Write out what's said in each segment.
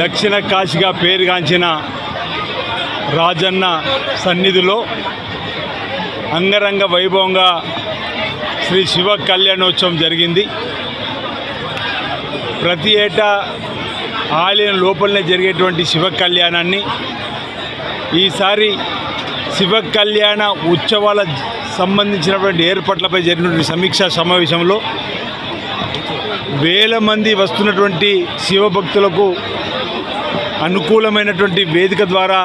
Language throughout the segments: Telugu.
దక్షిణ కాశీగా పేరుగాంచిన రాజన్న సన్నిధిలో అంగరంగ వైభవంగా శ్రీ శివ కళ్యాణోత్సవం జరిగింది. ప్రతి ఏటా ఆలయం లోపలనే జరిగేటువంటి శివ కళ్యాణాన్ని ఈసారి శివ కళ్యాణ ఉత్సవాల సంబంధించినటువంటి ఏర్పాట్లపై జరిగినటువంటి సమీక్షా సమావేశంలో వేల మంది వస్తున్నటువంటి శివభక్తులకు అనుకూలమైనటువంటి వేదిక ద్వారా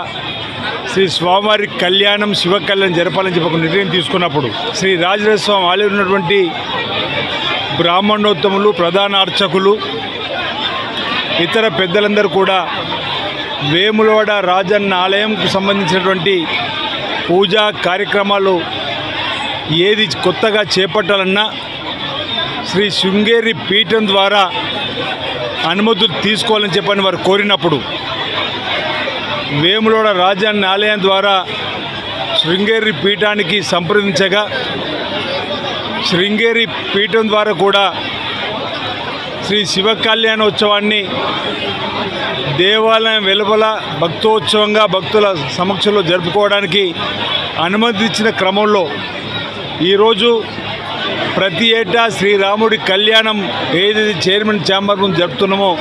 శ్రీ స్వామివారి కళ్యాణం శివ కళ్యాణం జరపాలని చెప్పి ఒక నిర్ణయం తీసుకున్నప్పుడు శ్రీ రాజరాజస్వామి ఆలయం ఉన్నటువంటి బ్రాహ్మణోత్తములు ప్రధాన అర్చకులు ఇతర పెద్దలందరూ కూడా వేములవాడ రాజన్న ఆలయంకు సంబంధించినటువంటి పూజా కార్యక్రమాలు ఏది కొత్తగా చేపట్టాలన్నా శ్రీ శృంగేరి పీఠం ద్వారా అనుమతులు తీసుకోవాలని చెప్పని వారు కోరినప్పుడు వేములోడ రాజాన్ని ఆలయం ద్వారా శృంగేరి పీఠానికి సంప్రదించగా శృంగేరి పీఠం ద్వారా కూడా శ్రీ శివ కళ్యాణోత్సవాన్ని దేవాలయం వెలుపల భక్తోత్సవంగా భక్తుల సమక్షంలో జరుపుకోవడానికి అనుమతి ఇచ్చిన క్రమంలో ఈరోజు ప్రతి ఏటా శ్రీరాముడి కళ్యాణం ఏదైతే చైర్మన్ ఛాంబర్ ముందు జరుపుతున్నామో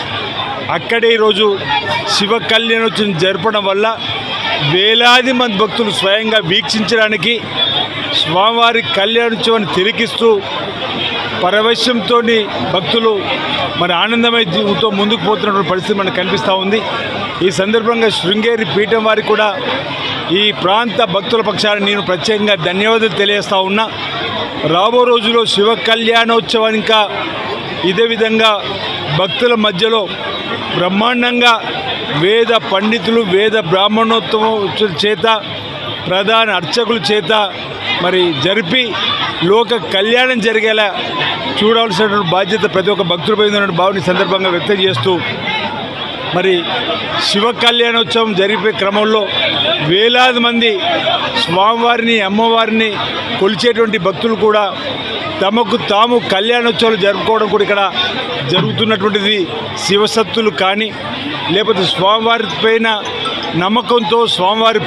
అక్కడే ఈరోజు శివ కళ్యాణోత్సవం జరపడం వల్ల వేలాది మంది భక్తులు స్వయంగా వీక్షించడానికి స్వామివారి కళ్యాణోత్సవాన్ని తిరిగిస్తూ పరవశ్యంతో భక్తులు మరి ఆనందమయంతో ముందుకు పోతున్నటువంటి పరిస్థితి మనకు కనిపిస్తూ ఉంది. ఈ సందర్భంగా శృంగేరి పీఠం వారికి కూడా ఈ ప్రాంత భక్తుల పక్షాన నేను ప్రత్యేకంగా ధన్యవాదాలు తెలియజేస్తా ఉన్నా. రాబో రోజుల్లో శివ కళ్యాణోత్సవం ఇంకా ఇదే విధంగా భక్తుల మధ్యలో బ్రహ్మాండంగా వేద పండితులు వేద బ్రాహ్మణోత్సవం చేత ప్రధాన అర్చకుల చేత మరి జరిపి లోక కళ్యాణం జరిగేలా చూడాల్సిన బాధ్యత ప్రతి ఒక్క భక్తులపై ఉన్నటువంటి భావన సందర్భంగా వ్యక్తం చేస్తూ మరి శివ కళ్యాణోత్సవం జరిపే క్రమంలో వేలాది మంది స్వామివారిని అమ్మవారిని కొలిచేటువంటి భక్తులు కూడా తమకు తాము కళ్యాణోత్సవాలు జరుపుకోవడం కూడా ఇక్కడ జరుగుతున్నటువంటిది శివసత్తులు కానీ లేకపోతే స్వామివారి పైన నమ్మకంతో స్వామివారి